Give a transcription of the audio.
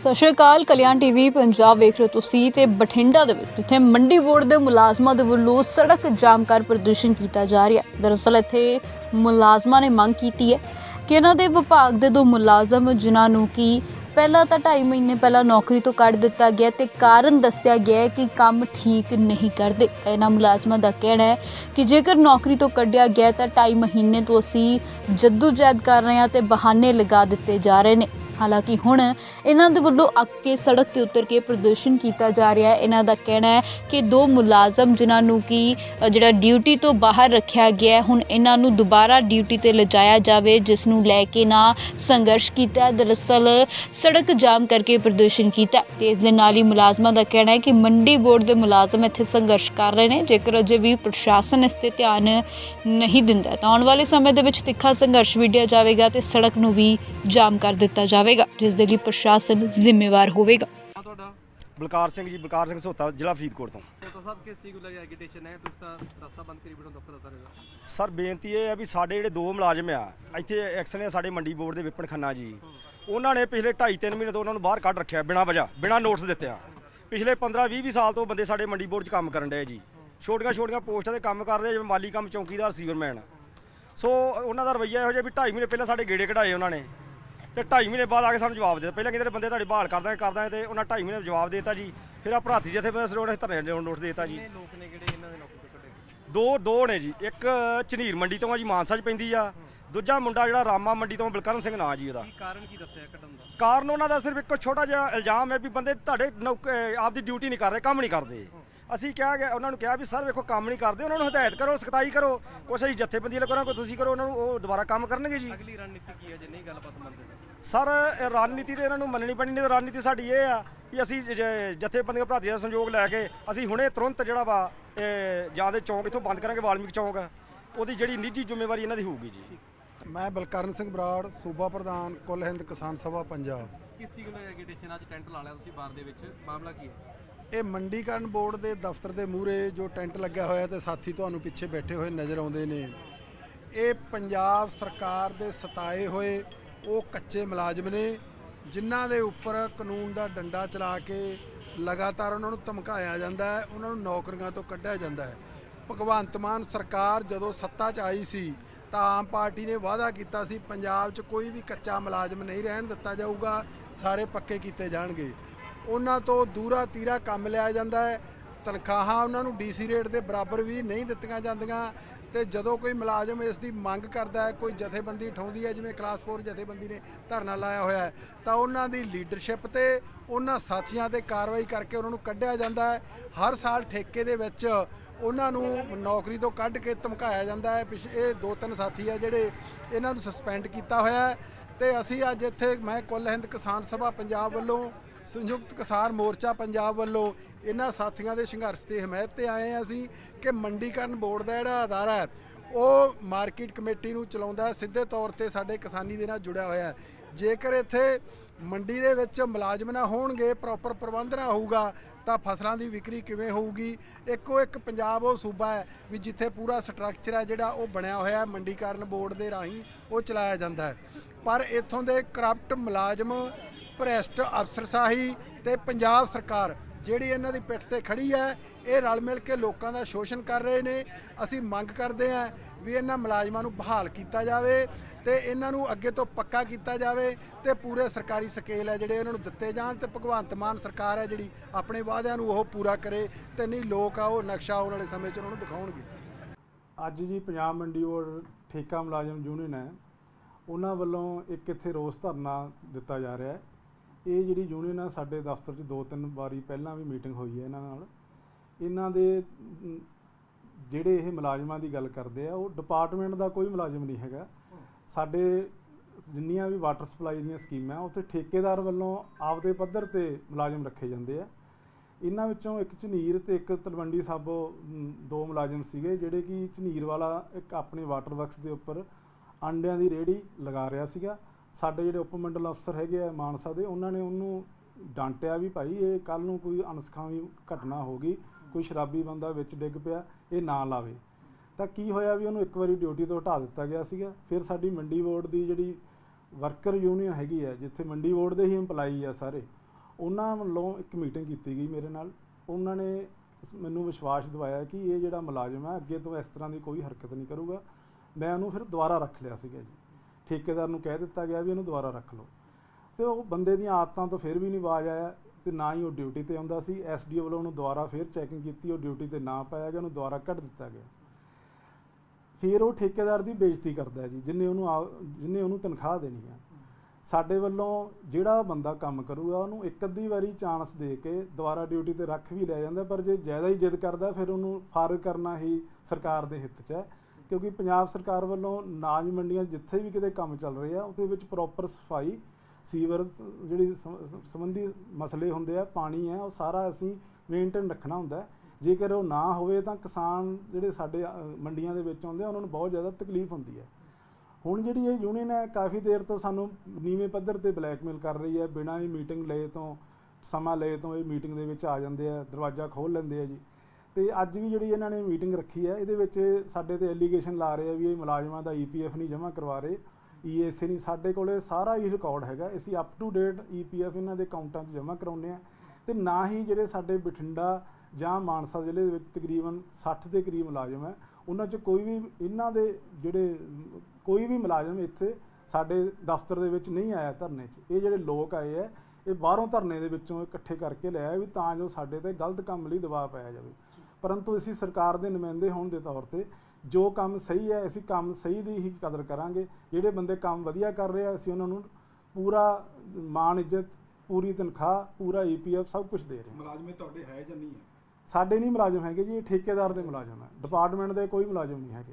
ਸਤਿ ਸ਼੍ਰੀ ਅਕਾਲ, ਕਲਿਆਣ ਟੀਵੀ ਪੰਜਾਬ ਵੇਖ ਰਹੇ ਹੋ ਤੁਸੀਂ ਤੇ ਬਠਿੰਡਾ ਦੇ ਵਿੱਚ, ਜਿੱਥੇ ਮੰਡੀ ਬੋਰਡ ਦੇ ਮੁਲਾਜ਼ਮਾਂ ਦੇ ਵੱਲੋਂ ਸੜਕ ਜਾਮ ਕਰ ਪ੍ਰਦਰਸ਼ਨ ਕੀਤਾ ਜਾ ਰਿਹਾ ਹੈ। ਦਰਅਸਲ ਇੱਥੇ ਮੁਲਾਜ਼ਮਾਂ ਨੇ ਮੰਗ ਕੀਤੀ ਹੈ ਕਿ ਇਹਨਾਂ ਦੇ ਵਿਭਾਗ ਦੇ ਦੋ ਮੁਲਾਜ਼ਮ, ਜਿਨ੍ਹਾਂ ਨੂੰ ਕਿ ਪਹਿਲਾਂ ਤਾਂ 2.5 ਮਹੀਨੇ ਪਹਿਲਾਂ ਨੌਕਰੀ ਤੋਂ ਕੱਢ ਦਿੱਤਾ ਗਿਆ ਤੇ ਕਾਰਨ ਦੱਸਿਆ ਗਿਆ ਕਿ ਕੰਮ ਠੀਕ ਨਹੀਂ ਕਰਦੇ। ਇਹਨਾਂ ਮੁਲਾਜ਼ਮਾਂ ਦਾ ਕਹਿਣਾ ਹੈ ਕਿ ਜੇਕਰ ਨੌਕਰੀ ਤੋਂ ਕੱਢਿਆ ਗਿਆ ਤਾਂ 2.5 ਮਹੀਨੇ ਤੋਂ ਅਸੀਂ ਜੱਦੋ ਜਹਿਦ ਕਰ ਰਹੇ ਹਾਂ ਤੇ ਬਹਾਨੇ ਲਗਾ ਦਿੱਤੇ ਜਾ ਰਹੇ ਨੇ। ਹਾਲਾਂਕਿ ਹੁਣ ਇਹਨਾਂ ਦੇ ਵੱਲੋਂ ਅੱਕ ਕੇ ਸੜਕ ਤੇ ਉਤਰ ਕੇ ਪ੍ਰਦਰਸ਼ਨ ਕੀਤਾ ਜਾ ਰਿਹਾ ਹੈ। ਇਹਨਾਂ ਦਾ ਕਹਿਣਾ ਹੈ ਕਿ ਦੋ ਮੁਲਾਜ਼ਮ ਜਿਨ੍ਹਾਂ ਨੂੰ ਕਿ ਜਿਹੜਾ ਡਿਊਟੀ ਤੋਂ ਬਾਹਰ ਰੱਖਿਆ ਗਿਆ ਹੈ, ਹੁਣ ਇਹਨਾਂ ਨੂੰ ਦੁਬਾਰਾ ਡਿਊਟੀ ਤੇ ਲਿਜਾਇਆ ਜਾਵੇ ਜਿਸ ਨੂੰ ਲੈ ਕੇ ਨਾ ਸੰਘਰਸ਼ ਕੀਤਾ ਦਰਅਸਲ ਸੜਕ ਜਾਮ ਕਰਕੇ ਪ੍ਰਦਰਸ਼ਨ ਕੀਤਾ ਹੈ। ਤੇ ਇਸ ਦੇ ਨਾਲ ਹੀ ਮੁਲਾਜ਼ਮਾਂ ਦਾ ਕਹਿਣਾ ਹੈ ਕਿ ਮੰਡੀ ਬੋਰਡ ਦੇ ਮੁਲਾਜ਼ਮ ਇੱਥੇ ਸੰਘਰਸ਼ ਕਰ ਰਹੇ ਨੇ ਜੇਕਰ ਅਜੇ ਵੀ ਪ੍ਰਸ਼ਾਸਨ ਇਸ ਤੇ ਧਿਆਨ ਨਹੀਂ ਦਿੰਦਾ ਤਾਂ ਆਉਣ ਵਾਲੇ ਸਮੇਂ ਦੇ ਵਿੱਚ ਤਿੱਖਾ ਸੰਘਰਸ਼ ਵਿੱਢਿਆ ਜਾਵੇਗਾ ਤੇ ਸੜਕ ਨੂੰ ਵੀ ਜਾਮ ਕਰ ਦਿੱਤਾ ਜਾਵੇ ਜਾਵੇਗਾ ਜਿਸ ਦੇ ਲਈ ਪ੍ਰਸ਼ਾਸਨ ਜ਼ਿੰਮੇਵਾਰ ਹੋਵੇਗਾ। ਬਲਕਾਰ ਸਿੰਘ ਜੀ ਬਲਕਾਰ ਸਿੰਘ ਸੋਤਾ ਜ਼ਿਲ੍ਹਾ ਫਰੀਦਕੋਟ ਤੋਂ। ਸਰ ਬੇਨਤੀ ਇਹ ਹੈ ਵੀ ਸਾਡੇ ਜਿਹੜੇ ਦੋ ਮੁਲਾਜ਼ਮ ਆ ਇੱਥੇ ਐਕਸ ਨੇ ਸਾਡੇ ਮੰਡੀ ਬੋਰਡ ਦੇ ਵਿਪਨ ਖੰਨਾ ਜੀ। ਉਹਨਾਂ ਨੇ ਪਿਛਲੇ 2.5-3 ਮਹੀਨੇ ਤੋਂ ਉਹਨਾਂ ਨੂੰ ਬਾਹਰ ਕੱਢ ਰੱਖਿਆ ਬਿਨਾਂ ਵਜਾ ਬਿਨਾਂ ਨੋਟਿਸ ਦਿੱਤੇ ਆ। ਪਿਛਲੇ 15-20 ਸਾਲ ਤੋਂ ਬੰਦੇ ਸਾਡੇ ਮੰਡੀ ਬੋਰਡ 'ਚ ਕੰਮ ਕਰਨ ਡਏ ਜੀ। ਛੋਟੀਆਂ ਛੋਟੀਆਂ ਪੋਸਟਾਂ ਤੇ ਕੰਮ ਕਰ ਰਹੇ ਜਿਵੇਂ ਮਾਲੀ ਕੰਮ ਚੌਕੀਦਾਰ ਸੀਵਰਮੈਨ। ਸੋ ਉਹਨਾਂ ਦਾ ਰਵਈਆ ਇਹੋ ਜਿਹਾ ਵੀ 2.5 ਮਹੀਨੇ ਪਹਿਲਾਂ ਸਾਡੇ ਗੇੜੇ ਕਢਾਏ ਉਹਨਾਂ ਨੇ। ਤੇ 2.5 ਮਹੀਨੇ ਬਾਅਦ ਆ ਕੇ ਸਾਨੂੰ ਜਵਾਬ ਦੇ ਦਿੱਤਾ। ਪਹਿਲਾਂ ਕਹਿੰਦੇ ਬੰਦੇ ਤੁਹਾਡੇ ਬਹਾਲ ਕਰਦਾ ਕਰਦਾ ਤੇ ਉਹਨਾਂ 2.5 ਮਹੀਨੇ ਜਵਾਬ ਦੇ ਦਿੱਤਾ ਜੀ। ਫਿਰ ਆ ਭਰਾਤੀ ਜਿੱਥੇ ਬਸ ਉਹਨੇ ਧਰਨੇ ਦੇ ਦਿੱਤਾ ਜੀ। ਲੋਕ ਨੇ ਜਿਹੜੇ ਇਹਨਾਂ ਦੇ ਕੱਢੇ? ਦੋ ਦੋ ਨੇ ਜੀ। ਇੱਕ ਝਨੀਰ ਮੰਡੀ ਤੋਂ ਆ ਜੀ ਮਾਨਸਾ 'ਚ ਪੈਂਦੀ ਆ। ਦੂਜਾ ਮੁੰਡਾ ਜਿਹੜਾ ਰਾਮਾ ਮੰਡੀ ਤੋਂ ਬਲਕਰਨ ਸਿੰਘ ਨਾਂ ਜੀ ਉਹਦਾ। ਕੀ ਕਾਰਨ ਕੀ ਦੱਸਿਆ ਕੱਢਣ ਦਾ? ਕਾਰਨ ਉਹਨਾਂ ਦਾ ਸਿਰਫ ਇੱਕੋ ਛੋਟਾ ਜਿਹਾ ਇਲਜ਼ਾਮ ਹੈ ਵੀ ਬੰਦੇ ਤੁਹਾਡੇ ਆਪਦੀ ਡਿਊਟੀ ਨਹੀਂ ਕਰ ਰਹੇ ਕੰਮ ਨਹੀਂ ਕਰਦੇ। ਅਸੀਂ ਕਿਹਾ ਕਿ ਉਹਨਾਂ ਨੂੰ ਕਿਹਾ ਵੀ ਸਰ ਵੇਖੋ ਕੰਮ ਨਹੀਂ ਕਰਦੇ ਉਹਨਾਂ ਨੂੰ ਹਦਾਇਤ ਕਰੋ ਸਖਤਾਈ ਕਰੋ। ਕੁਛ ਅਸੀਂ ਜਥੇਬੰਦੀ ਕਰਾਂ ਕੋਈ ਤੁਸੀਂ ਕਰੋ ਉਹਨਾਂ ਨੂੰ ਉਹ ਦੁਬਾਰਾ ਕੰਮ ਕਰਨਗੇ ਜੀ। ਅਗਲੀ ਰਣਨੀਤੀ ਕੀ ਹੈ ਜੇ ਨਹੀਂ ਗੱਲਬਾਤ ਮੰਨਦੇ? ਸਰ ਇਹ ਰਣਨੀਤੀ ਤੇ ਇਹਨਾਂ ਨੂੰ ਮੰਨਣੀ ਪੈਣੀ ਨਹੀਂ ਤਾਂ ਰਣਨੀਤੀ ਸਾਡੀ ਇਹ ਆ ਵੀ ਅਸੀਂ ਜਥੇਬੰਦੀਆਂ ਭਰਾਤੀਆਂ ਦਾ ਸੰਯੋਗ ਲੈ ਕੇ ਅਸੀਂ ਹੁਣੇ ਤੁਰੰਤ ਜਿਹੜਾ ਵਾ ਇਹ ਜਾਂ ਦੇ ਚੌਂਕ ਇਥੋਂ ਬੰਦ ਕਰਾਂਗੇ ਵਾਲਮੀਕ ਚੌਂਕ। ਉਹਦੀ ਜਿਹੜੀ ਨਿੱਜੀ ਜ਼ਿੰਮੇਵਾਰੀ ਇਹਨਾਂ ਦੀ ਹੋਊਗੀ ਜੀ। ਮੈਂ ਬਲਕਰਨ ਸਿੰਘ ਬਰਾੜ ਸੂਬਾ ਪ੍ਰਧਾਨ ਕੁੱਲ ਹਿੰਦ ਕਿਸਾਨ ਸਭਾ ਪੰਜਾਬ। ਕਿਸ ਚੀਜ਼ ਨੂੰ ਐਗੀਟੇਸ਼ਨ ਅੱਜ ਟੈਂਟ ਲਾ ਲਿਆ ਤੁਸੀਂ ਬਾਹਰ ਦੇ ਵਿੱਚ? ਮਾਮਲਾ ਕੀ ਹੈ? ਇਹ ਮੰਡੀਕਰਨ ਬੋਰਡ ਦੇ ਦਫ਼ਤਰ ਦੇ ਮੂਹਰੇ ਜੋ ਟੈਂਟ ਲੱਗਿਆ ਹੋਇਆ ਤੇ ਸਾਥੀ ਤੁਹਾਨੂੰ ਪਿੱਛੇ ਬੈਠੇ ਹੋਏ ਨਜ਼ਰ ਆਉਂਦੇ ਨੇ। ਇਹ ਪੰਜਾਬ ਸਰਕਾਰ ਦੇ ਸਤਾਏ ਹੋਏ ਉਹ ਕੱਚੇ ਮੁਲਾਜ਼ਮ ਨੇ, ਜਿਨ੍ਹਾਂ ਦੇ ਉੱਪਰ ਕਾਨੂੰਨ ਦਾ ਡੰਡਾ ਚਲਾ ਕੇ ਲਗਾਤਾਰ ਉਹਨਾਂ ਨੂੰ ਧਮਕਾਇਆ ਜਾਂਦਾ ਹੈ, ਉਹਨਾਂ ਨੂੰ ਨੌਕਰੀਆਂ ਤੋਂ ਕੱਢਿਆ ਜਾਂਦਾ ਹੈ। ਭਗਵੰਤ ਮਾਨ ਸਰਕਾਰ ਜਦੋਂ ਸੱਤਾ 'ਚ ਆਈ ਸੀ, ਤਾਂ ਆਮ ਪਾਰਟੀ ਨੇ ਵਾਅਦਾ ਕੀਤਾ ਸੀ, ਪੰਜਾਬ 'ਚ ਕੋਈ ਵੀ ਕੱਚਾ ਮੁਲਾਜ਼ਮ ਨਹੀਂ ਰਹਿਣ ਦਿੱਤਾ ਜਾਊਗਾ, ਸਾਰੇ ਪੱਕੇ ਕੀਤੇ ਜਾਣਗੇ। ਉਹਨਾਂ ਤੋਂ ਦੂਰਾ ਤੀਰਾ ਕੰਮ ਲਿਆ ਜਾਂਦਾ ਹੈ, ਤਨਖਾਹਾਂ ਉਹਨਾਂ ਨੂੰ ਡੀਸੀ ਰੇਟ ਦੇ ਬਰਾਬਰ ਵੀ ਨਹੀਂ ਦਿੱਤੀਆਂ ਜਾਂਦੀਆਂ ਤੇ ਜਦੋਂ ਕੋਈ ਮੁਲਾਜ਼ਮ ਇਸ ਦੀ ਮੰਗ ਕਰਦਾ ਹੈ, ਕੋਈ ਜਥੇਬੰਦੀ ਠਾਉਂਦੀ ਹੈ, ਜਿਵੇਂ ਕਲਾਸ 4 ਜਥੇਬੰਦੀ ਨੇ ਧਰਨਾ ਲਾਇਆ ਹੋਇਆ ਹੈ, ਤਾਂ ਉਹਨਾਂ ਦੀ ਲੀਡਰਸ਼ਿਪ ਤੇ ਉਹਨਾਂ ਸਾਥੀਆਂ ਤੇ ਕਾਰਵਾਈ ਕਰਕੇ ਉਹਨਾਂ ਨੂੰ ਕੱਢਿਆ ਜਾਂਦਾ ਹੈ। ਹਰ ਸਾਲ ਠੇਕੇ ਦੇ ਵਿੱਚ ਉਹਨਾਂ ਨੂੰ ਨੌਕਰੀ ਤੋਂ ਕੱਢ ਕੇ ਧਮਕਾਇਆ ਜਾਂਦਾ ਹੈ। ਪਿਛ, ਇਹ ਦੋ ਤਿੰਨ ਸਾਥੀ ਆ ਜਿਹੜੇ ਇਹਨਾਂ ਨੂੰ ਸਸਪੈਂਡ ਕੀਤਾ ਹੋਇਆ ਹੈ। ਤੇ ਅਸੀਂ ਅੱਜ ਇੱਥੇ, ਮੈਂ ਕੁੱਲ ਹਿੰਦ ਕਿਸਾਨ ਸਭਾ ਪੰਜਾਬ ਵੱਲੋਂ ਸੰਯੁਕਤ ਕਿਸਾਨ ਮੋਰਚਾ ਪੰਜਾਬ ਵੱਲੋਂ ਇਹਨਾਂ ਸਾਥੀਆਂ ਦੇ ਸੰਘਰਸ਼ ਤੇ ਹਮਾਇਤ ਤੇ ਆਏ ਹਾਂ ਅਸੀਂ ਕਿ ਮੰਡੀਕਰਨ ਬੋਰਡ ਦਾ ਜਿਹੜਾ ਅਦਾਰਾ ਹੈ, ਉਹ ਮਾਰਕੀਟ ਕਮੇਟੀ ਨੂੰ ਚਲਾਉਂਦਾ ਸਿੱਧੇ ਤੌਰ ਤੇ ਸਾਡੇ ਕਿਸਾਨੀ ਦੇ ਨਾਲ ਜੁੜਿਆ ਹੋਇਆ ਹੈ। ਜੇਕਰ ਇੱਥੇ ਮੰਡੀ ਦੇ ਵਿੱਚ ਮੁਲਾਜ਼ਮ ਨਾ ਹੋਣਗੇ ਪ੍ਰੋਪਰ ਪ੍ਰਬੰਧ ਨਾ ਹੋਊਗਾ, ਤਾਂ ਫਸਲਾਂ ਦੀ ਵਿਕਰੀ ਕਿਵੇਂ ਹੋਊਗੀ? ਇੱਕੋ ਇੱਕ ਪੰਜਾਬ ਉਹ ਸੂਬਾ ਹੈ ਵੀ ਜਿੱਥੇ ਪੂਰਾ ਸਟਰਕਚਰ ਹੈ ਜਿਹੜਾ ਉਹ ਬਣਿਆ ਹੋਇਆ ਹੈ, ਮੰਡੀਕਰਨ ਬੋਰਡ ਦੇ ਰਾਹੀਂ ਉਹ ਚਲਾਇਆ ਜਾਂਦਾ ਹੈ। ਪਰ ਇੱਥੋਂ ਦੇ ਕਰਪਟ ਮੁਲਾਜ਼ਮ ਭ੍ਰਿਸ਼ਟ ਅਫਸਰਸ਼ਾਹੀ ਤੇ ਪੰਜਾਬ ਸਰਕਾਰ ਜਿਹੜੀ ਇਹਨਾਂ ਦੀ ਪਿੱਠ ਤੇ ਖੜੀ ਹੈ, ਇਹ ਰਲ ਮਿਲ ਕੇ ਲੋਕਾਂ ਦਾ ਸ਼ੋਸ਼ਣ ਕਰ ਰਹੇ ਨੇ। ਅਸੀਂ ਮੰਗ ਕਰਦੇ ਹਾਂ ਵੀ ਇਹਨਾਂ ਮੁਲਾਜ਼ਮਾਂ ਨੂੰ ਬਹਾਲ ਕੀਤਾ ਜਾਵੇ ਤੇ ਇਹਨਾਂ ਨੂੰ ਅੱਗੇ ਤੋਂ ਪੱਕਾ ਕੀਤਾ ਜਾਵੇ ਤੇ ਪੂਰੇ ਸਰਕਾਰੀ ਸਕੇਲ ਹੈ ਜਿਹੜੇ ਇਹਨਾਂ ਨੂੰ ਦਿੱਤੇ ਜਾਣ ਤੇ ਭਗਵੰਤ ਮਾਨ ਸਰਕਾਰ ਹੈ ਜਿਹੜੀ ਆਪਣੇ ਵਾਅਦਿਆਂ ਨੂੰ ਉਹ ਪੂਰਾ ਕਰੇ ਤੇ ਨਹੀਂ ਲੋਕ ਆ ਉਹ ਨਕਸ਼ਾ ਆਉਣ ਵਾਲੇ ਸਮੇਂ 'ਚ ਉਹਨਾਂ ਨੂੰ ਦਿਖਾਉਣਗੇ। ਅੱਜ ਜੀ ਪੰਜਾਬ ਮੰਡੀ ਬੋਰਡ ਠੇਕਾ ਮੁਲਾਜ਼ਮ ਯੂਨੀਅਨ ਹੈ, ਉਹਨਾਂ ਵੱਲੋਂ ਇੱਕ ਇੱਥੇ ਰੋਸ ਧਰਨਾ ਦਿੱਤਾ ਜਾ ਰਿਹਾ ਹੈ। ਇਹ ਜਿਹੜੀ ਯੂਨੀਅਨ ਆ ਸਾਡੇ ਦਫ਼ਤਰ 'ਚ ਦੋ ਤਿੰਨ ਵਾਰੀ ਪਹਿਲਾਂ ਵੀ ਮੀਟਿੰਗ ਹੋਈ ਹੈ ਇਹਨਾਂ ਨਾਲ, ਇਹਨਾਂ ਦੇ ਜਿਹੜੇ ਇਹ ਮੁਲਾਜ਼ਮਾਂ ਦੀ ਗੱਲ ਕਰਦੇ ਆ, ਉਹ ਡਿਪਾਰਟਮੈਂਟ ਦਾ ਕੋਈ ਮੁਲਾਜ਼ਮ ਨਹੀਂ ਹੈਗਾ। ਸਾਡੇ ਜਿੰਨੀਆਂ ਵੀ ਵਾਟਰ ਸਪਲਾਈ ਦੀਆਂ ਸਕੀਮਾਂ, ਉੱਥੇ ਠੇਕੇਦਾਰ ਵੱਲੋਂ ਆਪਦੇ ਪੱਧਰ ਤੇ ਮੁਲਾਜ਼ਮ ਰੱਖੇ ਜਾਂਦੇ ਆ। ਇਹਨਾਂ ਵਿੱਚੋਂ ਇੱਕ ਝਨੀਰ ਤੇ ਇੱਕ ਤਲਵੰਡੀ ਸਾਬੋ ਦੋ ਮੁਲਾਜ਼ਮ ਸੀਗੇ, ਜਿਹੜੇ ਕਿ ਝਨੀਰ ਵਾਲਾ ਇੱਕ ਆਪਣੇ ਵਾਟਰ ਵਰਕਸ ਦੇ ਉੱਪਰ ਅੰਡਿਆਂ ਦੀ ਰੇਹੜੀ ਲਗਾ ਰਿਹਾ ਸੀਗਾ। ਸਾਡੇ ਜਿਹੜੇ ਉਪ ਮੰਡਲ ਅਫਸਰ ਹੈਗੇ ਆ ਮਾਨਸਾ ਦੇ, ਉਹਨਾਂ ਨੇ ਉਹਨੂੰ ਡਾਂਟਿਆ ਵੀ ਭਾਈ ਇਹ ਕੱਲ ਨੂੰ ਕੋਈ ਅਨਸਖਾਵੀ ਘਟਨਾ ਹੋ ਗਈ, ਕੋਈ ਸ਼ਰਾਬੀ ਬੰਦਾ ਵਿੱਚ ਡਿੱਗ ਪਿਆ, ਇਹ ਨਾ ਲਾਵੇ। ਤਾਂ ਕੀ ਹੋਇਆ ਵੀ ਉਹਨੂੰ ਇੱਕ ਵਾਰੀ ਡਿਊਟੀ ਤੋਂ ਹਟਾ ਦਿੱਤਾ ਗਿਆ ਸੀਗਾ, ਫਿਰ ਸਾਡੀ ਮੰਡੀ ਬੋਰਡ ਦੀ ਜਿਹੜੀ ਵਰਕਰ ਯੂਨੀਅਨ ਹੈਗੀ ਹੈ ਜਿੱਥੇ ਮੰਡੀ ਬੋਰਡ ਦੇ ਹੀ EMPLOYE ਆ ਸਾਰੇ, ਉਹਨਾਂ ਵੱਲੋਂ ਇੱਕ ਮੀਟਿੰਗ ਕੀਤੀ ਗਈ ਮੇਰੇ ਨਾਲ। ਉਹਨਾਂ ਨੇ ਮੈਨੂੰ ਵਿਸ਼ਵਾਸ ਦਿਵਾਇਆ ਕਿ ਇਹ ਜਿਹੜਾ ਮੁਲਾਜ਼ਮ ਹੈ ਅੱਗੇ ਤੋਂ ਇਸ ਤਰ੍ਹਾਂ ਦੀ ਕੋਈ ਹਰਕਤ ਨਹੀਂ ਕਰੂਗਾ। ਮੈਂ ਉਹਨੂੰ ਫਿਰ ਦੁਬਾਰਾ ਰੱਖ ਲਿਆ ਸੀਗਾ ਜੀ। ਠੇਕੇਦਾਰ ਨੂੰ ਕਹਿ ਦਿੱਤਾ ਗਿਆ ਵੀ ਇਹਨੂੰ ਦੁਬਾਰਾ ਰੱਖ ਲਓ। ਤੇ ਉਹ ਬੰਦੇ ਦੀਆਂ ਆਦਤਾਂ ਤੋਂ ਫਿਰ ਵੀ ਨਹੀਂ ਆਵਾਜ਼ ਆਇਆ ਤੇ ਨਾ ਹੀ ਉਹ ਡਿਊਟੀ ਤੇ ਆਉਂਦਾ ਸੀ। ਐਸਡੀਓ ਵੱਲੋਂ ਉਹਨੂੰ ਦੁਬਾਰਾ ਫਿਰ ਚੈਕਿੰਗ ਕੀਤੀ, ਉਹ ਡਿਊਟੀ ਤੇ ਨਾ ਪਾਇਆ ਗਿਆ, ਉਹਨੂੰ ਦੁਬਾਰਾ ਕੱਢ ਦਿੱਤਾ ਗਿਆ। ਫਿਰ ਉਹ ਠੇਕੇਦਾਰ ਦੀ ਬੇਇੱਜ਼ਤੀ ਕਰਦਾ ਹੈ ਜੀ, ਜਿੰਨੇ ਉਹਨੂੰ ਆ- ਜਿੰਨੇ ਉਹਨੂੰ ਤਨਖਾਹ ਦੇਣੀ ਹੈ। ਸਾਡੇ ਵੱਲੋਂ ਜਿਹੜਾ ਬੰਦਾ ਕੰਮ ਕਰੂਗਾ, ਉਹਨੂੰ ਇੱਕ ਅੱਧੀ ਵਾਰੀ ਚਾਂਸ ਦੇ ਕੇ ਦੁਬਾਰਾ ਡਿਊਟੀ ਤੇ ਰੱਖ ਵੀ ਲਿਆ ਜਾਂਦਾ, ਪਰ ਜੇ ਜ਼ਿਆਦਾ ਹੀ ਜਿੱਦ ਕਰਦਾ, ਫਿਰ ਉਹਨੂੰ ਫਾਰਗ ਕਰਨਾ ਹੀ ਸਰਕਾਰ ਦੇ ਹਿੱਤ 'ਚ ਹੈ। ਕਿਉਂਕਿ ਪੰਜਾਬ ਸਰਕਾਰ ਵੱਲੋਂ ਨਾਜ ਮੰਡੀਆਂ ਜਿੱਥੇ ਵੀ ਕਿਤੇ ਕੰਮ ਚੱਲ ਰਹੇ ਆ, ਉਹਦੇ ਵਿੱਚ ਪ੍ਰੋਪਰ ਸਫ਼ਾਈ, ਸੀਵਰ ਜਿਹੜੀ ਸੰਬੰਧੀ ਮਸਲੇ ਹੁੰਦੇ ਆ, ਪਾਣੀ ਹੈ ਉਹ ਸਾਰਾ ਅਸੀਂ ਮੇਨਟੇਨ ਰੱਖਣਾ ਹੁੰਦਾ ਜੇਕਰ ਉਹ ਨਾ ਹੋਵੇ ਤਾਂ ਕਿਸਾਨ ਜਿਹੜੇ ਸਾਡੇ ਮੰਡੀਆਂ ਦੇ ਵਿੱਚ ਆਉਂਦੇ ਆ, ਉਹਨਾਂ ਨੂੰ ਬਹੁਤ ਜ਼ਿਆਦਾ ਤਕਲੀਫ ਹੁੰਦੀ ਹੈ। ਹੁਣ ਜਿਹੜੀ ਇਹ ਯੂਨੀਅਨ ਹੈ, ਕਾਫੀ ਦੇਰ ਤੋਂ ਸਾਨੂੰ ਨੀਵੇਂ ਪੱਧਰ ਤੇ ਬਲੈਕਮੇਲ ਕਰ ਰਹੀ ਹੈ। ਬਿਨਾਂ ਹੀ ਮੀਟਿੰਗ ਲਏ ਤੋਂ, ਸਮਾਂ ਲਏ ਤੋਂ ਇਹ ਮੀਟਿੰਗ ਦੇ ਵਿੱਚ ਆ ਜਾਂਦੇ ਆ, ਦਰਵਾਜ਼ਾ ਖੋਲ ਲੈਂਦੇ ਆ ਜੀ। ਤੇ ਅੱਜ ਵੀ ਜਿਹੜੀ ਇਹਨਾਂ ਨੇ ਮੀਟਿੰਗ ਰੱਖੀ ਹੈ, ਇਹਦੇ ਵਿੱਚ ਸਾਡੇ ਤੇ ਐਲੀਗੇਸ਼ਨ ਲਾ ਰਹੇ ਆ ਵੀ ਇਹ ਮੁਲਾਜ਼ਮਾਂ ਦਾ ਈਪੀਐਫ ਨਹੀਂ ਜਮ੍ਹਾਂ ਕਰਵਾ ਰਹੇ। ਈਐਸਏ ਨਹੀਂ, ਸਾਡੇ ਕੋਲੇ ਸਾਰਾ ਹੀ ਰਿਕਾਰਡ ਹੈਗਾ। ਅਸੀਂ ਅਪ ਟੂ ਡੇਟ ਈਪੀਐਫ ਇਹਨਾਂ ਦੇ ਅਕਾਊਂਟਾਂ 'ਚ ਜਮ੍ਹਾਂ ਕਰਾਉਂਦੇ ਆ ਤੇ ਨਾ ਹੀ ਜਿਹੜੇ ਸਾਡੇ ਬਠਿੰਡਾ ਜਾਂ ਮਾਨਸਾ ਜ਼ਿਲ੍ਹੇ ਦੇ ਵਿੱਚ ਤਕਰੀਬਨ 60 ਦੇ ਕਰੀਬ ਮੁਲਾਜ਼ਮ ਹੈ, ਉਹਨਾਂ 'ਚ ਕੋਈ ਵੀ ਇਹਨਾਂ ਦੇ ਜਿਹੜੇ ਕੋਈ ਵੀ ਮੁਲਾਜ਼ਮ ਇੱਥੇ ਸਾਡੇ ਦਫ਼ਤਰ ਦੇ ਵਿੱਚ ਨਹੀਂ ਆਇਆ ਧਰਨੇ 'ਚ। ਇਹ ਜਿਹੜੇ ਲੋਕ ਆਏ ਹੈ, ਇਹ ਬਾਹਰੋਂ ਧਰਨੇ ਦੇ ਵਿੱਚੋਂ ਇਕੱਠੇ ਕਰਕੇ ਲਿਆ ਵੀ ਤਾਂ ਜੋ ਸਾਡੇ ਤੇ ਗਲਤ ਕੰਮ ਲਈ ਦਬਾਅ ਪਾਇਆ ਜਾਵੇ। ਪਰੰਤੂ ਅਸੀਂ ਸਰਕਾਰ ਦੇ ਨੁਮਾਇੰਦੇ ਹੋਣ ਦੇ ਤੌਰ ਤੇ ਜੋ ਕੰਮ ਸਹੀ ਹੈ ਅਸੀਂ ਕੰਮ ਸਹੀ ਦੀ ਹੀ ਕਦਰ ਕਰਾਂਗੇ। ਜਿਹੜੇ ਬੰਦੇ ਕੰਮ ਵਧੀਆ ਕਰ ਰਹੇ ਆ ਅਸੀਂ ਉਹਨਾਂ ਨੂੰ ਪੂਰਾ ਮਾਣ ਇੱਜ਼ਤ ਪੂਰੀ ਤਨਖਾਹ ਪੂਰਾ ਈਪੀਐਫ ਸਭ ਕੁਝ ਦੇ ਰਹੇ ਹਾਂ। ਮੁਲਾਜ਼ਮੇ ਤੁਹਾਡੇ ਹੈ ਜਾਂ ਨਹੀਂ ਹੈ? ਸਾਡੇ ਨਹੀਂ ਮੁਲਾਜ਼ਮ ਹੈਗੇ ਜੀ ਇਹ ਠੇਕੇਦਾਰ ਦੇ ਮੁਲਾਜ਼ਮ ਹੈ। ਡਿਪਾਰਟਮੈਂਟ ਦੇ ਕੋਈ ਮੁਲਾਜ਼ਮ ਨਹੀਂ ਹੈਗੇ।